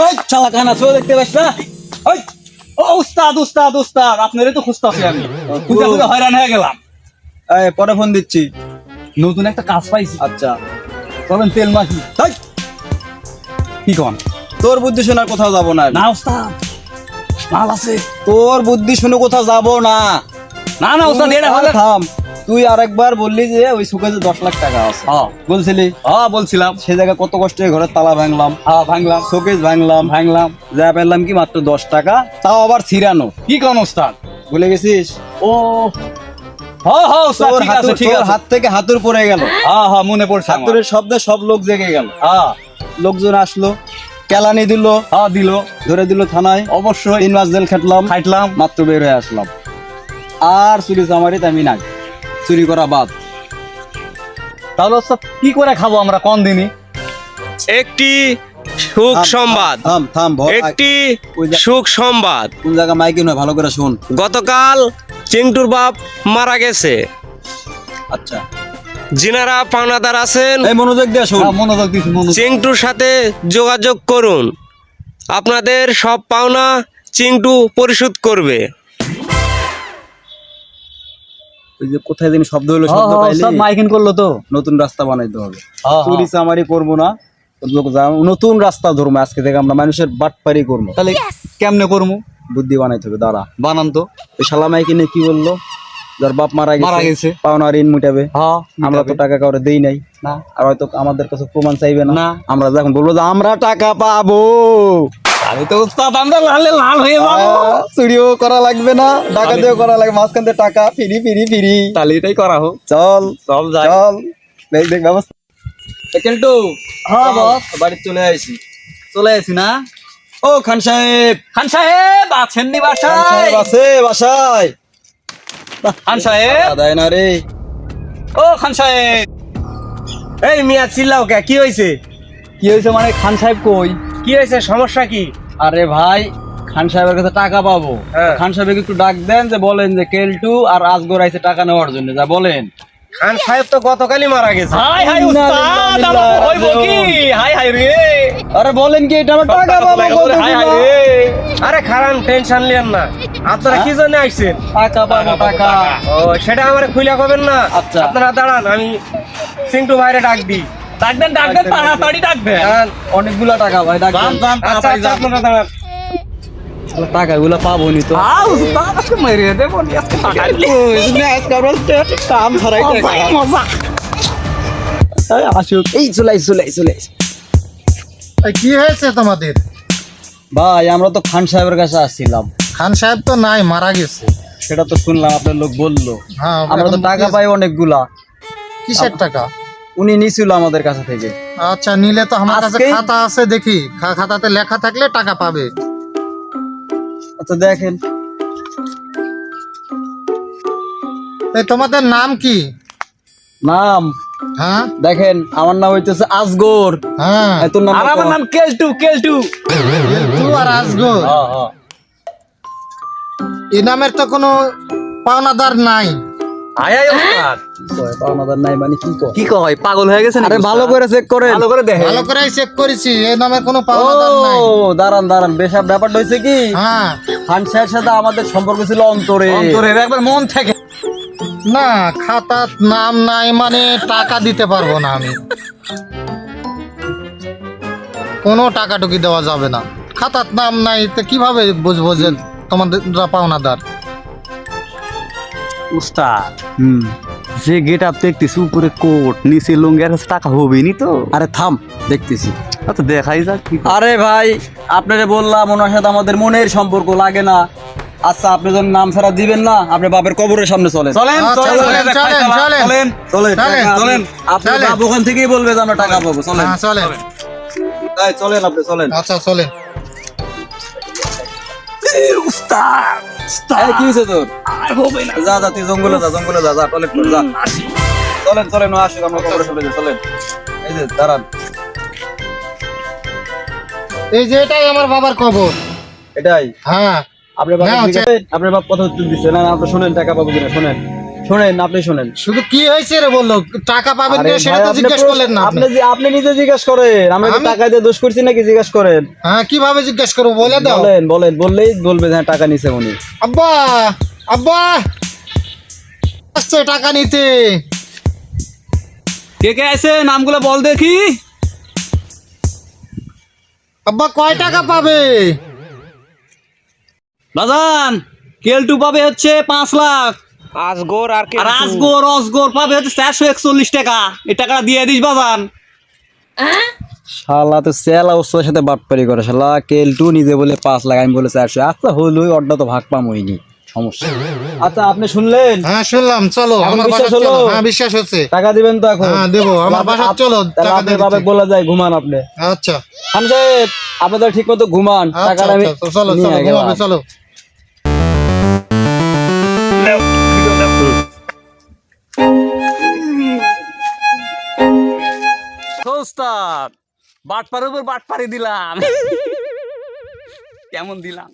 ওই চালা কানা চো দেখতে পাস না? ওই ও উস্তাদ উস্তাদ উস্তাদ আপনারই তো খুঁজতাছি আমি। খুঁজে খুঁজে হয়রান হয়ে গেলাম। এই পরে ফোন দিচ্ছি। নতুন একটা কাজ পাইছি। আচ্ছা। চলেন তেল মাখি? এই, কি কন? তোর বুদ্ধি শোনার কোথাও যাব না। না উস্তাদ। মাল আছে। তোর বুদ্ধি শুনে কোথাও যাব না। না না উস্তাদ এটা থাম। তুই আরেকবার বললি যে ওই সুকেজে দশ লাখ টাকা আছে। হ্যাঁ। বলছিলি? হ্যাঁ বলছিলাম। সে জায়গায় কত কষ্ট ঘরের তালা ভাঙলাম। হ্যাঁ ভাঙলাম। শোকেজ ভাঙলাম। ভাঙলাম। যা পেলাম কি মাত্র দশ টাকা? তাও আবার ছিরানো কি কন উস্তাদ ভুলে গেছিস? ও। হ্যাঁ হ্যাঁ হাত থেকে হাতুর পড়ে গেল। হ্যাঁ হ্যাঁ মনে পড়ছে। হাতুরের শব্দে সব লোক জেগে গেল। হ্যাঁ। লোকজন আসলো। কেলানি দিল। হ্যাঁ দিল। ধরে দিল থানায়। অবশ্যই। তিন মাস জেল খাটলাম। খাইটলাম মাত্র বের হয়ে আসলাম। আর চুরি চামারিতে আমি নাই। চুরি করা বাদ। তাহলে কি করে খাব আমরা কোন দিনই? একটি সুখ সংবাদ। থাম একটি ওই যা- সুখ সংবাদ। কোন জায়গা মাইকিং হয় ভালো করে শুন। গতকাল চিন্টুর বাপ মারা গেছে। আচ্ছা। যিনারা পাওনাদার আছেন। এই মনোযোগ দিয়ে শুন। হ্যাঁ, মনোযোগ দিছি মনোযোগ। চিন্টুর সাথে যোগাযোগ করুন। আপনাদের সব পাওনা চিন্টু পরিশোধ করবে। ওই যে কোথায় দিন শব্দ হলো শব্দ পাইলি উস্তাদ মাইকিং করল তো? নতুন রাস্তা বানাইতে হবে। চুরি। চামারি করব না। নতুন রাস্তা ধরবো আজকে থেকে আমরা মানুষের বাটপারি করব। তাহলে কেমনে করব? বুদ্ধি বানাইতে হবে দাঁড়া। বানান তো। ওই শালা মাইকিনে কি বলল? যার বাপ মারা মারা গেছে। পাওনা ঋণ মুটাবে। আমরা তো টাকা কাউরে দেই নাই। আর হয়তো আমাদের কাছে প্রমাণ চাইবে না। না। আমরা যখন বলব যে আমরা টাকা পাবো। আমি তো উস্তাদ আমরা লালে লাল হয়ে যাব। চুরিও করা লাগবে না ডাকাতিও করা লাগবে মাঝখান থেকে টাকা ফিরি ফিরি ফিরি। তাহলে এটাই করা হোক। চল সব যাই। চল। দেখ দেখ ব্যবস্থা। কেলটু হ্যাঁ বস। বাড়ি চলে আইছি। চলে আসি না? ও খান সাহেব। খান সাহেব আছেন নি বাসায়? আছে বাসায়। খান সাহেব। দেয় না রে। ও খান সাহেব। এই মিয়া চিল্লাও কে? কি হয়েছে কি হয়েছে মানে খান সাহেব কই? কি হয়েছে সমস্যা কি? আরে ভাই খান সাহেবের কাছে টাকা পাবো। হ্যাঁ। খান সাহেবকে একটু ডাক দেন যে বলেন যে কেলটু আর আজগর আইছে টাকা নেওয়ার জন্য যা বলেন। খান সাহেব তো গতকালই মারা গেছে। হাই হাই উস্তাদ আমার হইব কি? হাই হাই রে। আরে বলেন কি এটা আমার টাকা পাবো হাই হাই রে। আরে খারান টেনশন লিয়েন না। আপনারা কি জন্য আইছেন? টাকা পাবো টাকা ও সেটা আমার খুলে কবেন না? আচ্ছা। আপনারা দাঁড়ান আমি চিন্টু ভাইরে ডাক দিই। ডাক দেন ডাক দেন তাড়াতাড়ি ডাক দেন দাঁড়ান। অনেকগুলো টাকা ভাই ডাক দেন। আচ্ছা আচ্ছা আপনারা দাঁড়ান। টাকাগুলো পাবো নি তো। আজকে মেরে দেব আজকে কাম ছাড়াই আসুক। এই চলে চলে চলে কি হয়েছে তোমাদের? ভাই আমরা তো খান সাহেবের কাছে আসছিলাম। খান সাহেব তো নাই মারা গেছে। সেটা তো শুনলাম আপনার লোক বলল। হ্যাঁ আমরা তো টাকা পাই অনেকগুলা। কিসের টাকা? উনি নিছিল আমাদের কাছে থেকে। আচ্ছা নিলে তো আমার কাছে আজকেই- খাতা আছে দেখি। খা- খাতাতে লেখা থাকলে টাকা পাবে। আচ্ছা দেখেন। এই তোমাদের নাম কি? নাম? হ্যাঁ? দেখেন আমার নাম হইতেছে আজগর। হ্যাঁ। এই তোর নাম আর আমার নাম কেলটু কেলটু। আর আজগর। হ্যাঁ, হ্যাঁ। এই নামের তো কোনো পাওনাদার নাই। হাই হাই উস্তাদ কয়, পাওনাদার নাই মানে কি কয়? কি কয় পাগল হয়ে গেছেন আরে ভালো করে চেক করেন। ভালো করে দেখে ভালো করে চেক করেছি এই নামের কোনো পাওনাদার নাই। দাঁড়ান দাঁড়ান বেশাব ব্যাপারটা হয়েছে কি? হ্যাঁ। খান সাহেবের সাথে আমাদের সম্পর্ক ছিল অন্তরে। একবার মন থেকে না খাতার নাম নাই মানে টাকা দিতে পারব না আমি। কোনো টাকা টুকি দেওয়া যাবে না। খাতার নাম নাই তো কীভাবে বুঝব যে তোমাদের পাওনাদার? উস্তাদ হুম যে গেট আপ দেখতেছি উপরে কোট নিচে লুঙ্গি আর টাকা হবে নি তো আরে থাম দেখতেছি আচ্ছা দেখাই যাক আরে ভাই আপনারে বললাম ওনার সাথে আমাদের মনের সম্পর্ক লাগে না আচ্ছা আপনি যখন নাম ছাড়া দিবেন না আপনি বাপের কবরের সামনে চলেন চলেন আচ্ছা, চলেন চলেন, চলেন, চলেন। চলেন চলেন চলেন, চলেন। আপনি বাপ ওখান থেকেই বলবে যে আমরা টাকা পাবো চলেন হ্যাঁ চলে তাই চলেন আপনি চলেন আচ্ছা চলে উস্তাদ এই, কি হয়েছে তোর? আর হবে না। যা যা তুই জঙ্গলে যা জঙ্গলে যা যা টয়লেট করে যা। চলেন চলেন ও আমরা কবরের সামনে যাই, চলেন। এই যে দাঁড়ান। এই যে এটাই আমার বাবার কবর। এটাই? হ্যাঁ। আপনার বাপ? আপনার বাপ কথা দিচ্ছে। না না আপনি শুনেন টাকা পাবো কিনা শুনেন। শোনেন আপনি শোনেন। শুধু কি হয়েছে রে বলল? টাকা পাবেন কিনা সেটা তো আপনি জিজ্ঞেস করলেন না আপনি। আপনি যে- আপনি নিজে জিজ্ঞেস করেন। আমরা কি টাকা দিয়ে দোষ করছি নাকি জিজ্ঞেস করেন? হ্যাঁ কীভাবে জিজ্ঞেস করব বলে দাও। বলেন বলেন বললেই বলবে হ্যাঁ টাকা নিছে উনি। আব্বা আব্বা! আসছে টাকা নিতে। কে কে আছে? নামগুলো বল দেখি। আব্বা কয় টাকা পাবে? বাজান কেলটু পাবে হচ্ছে পাঁচ লাখ। আজগর আর কে আর আজগর অজগর পাবে হচ্ছে চারশো একচল্লিশ টাকা। এই টাকাটা দিয়ে দিস বাজান। শালা তো সেলা ওর সাথে বাটপারি করে। শালা কেলটু নিজে বলে পাঁচ লাখ আমি বলে চারশো। আচ্ছা তো ভাগ পাম হইনি সমস্যা। আচ্ছা আপনি শুনলেন? হ্যাঁ শুনলাম চলো আমার বাসা বিশ্বাস হলো? চলো। হ্যাঁ বিশ্বাস হচ্ছে। টাকা দিবেন তো এখন। হ্যাঁ, দেবো। আমার আপ- চলো, টাকা বাবা। বলে যায় ঘুমান আপনি। আচ্ছা। খান সাহেব আপনাদের ঠিক মতো ঘুমান। আচ্ছা টাকাটা আমি আচ্ছা, চলো চলো ঘুমাবে চলো। বাটপার উপর বাটপারি দিলাম। কেমন দিলাম?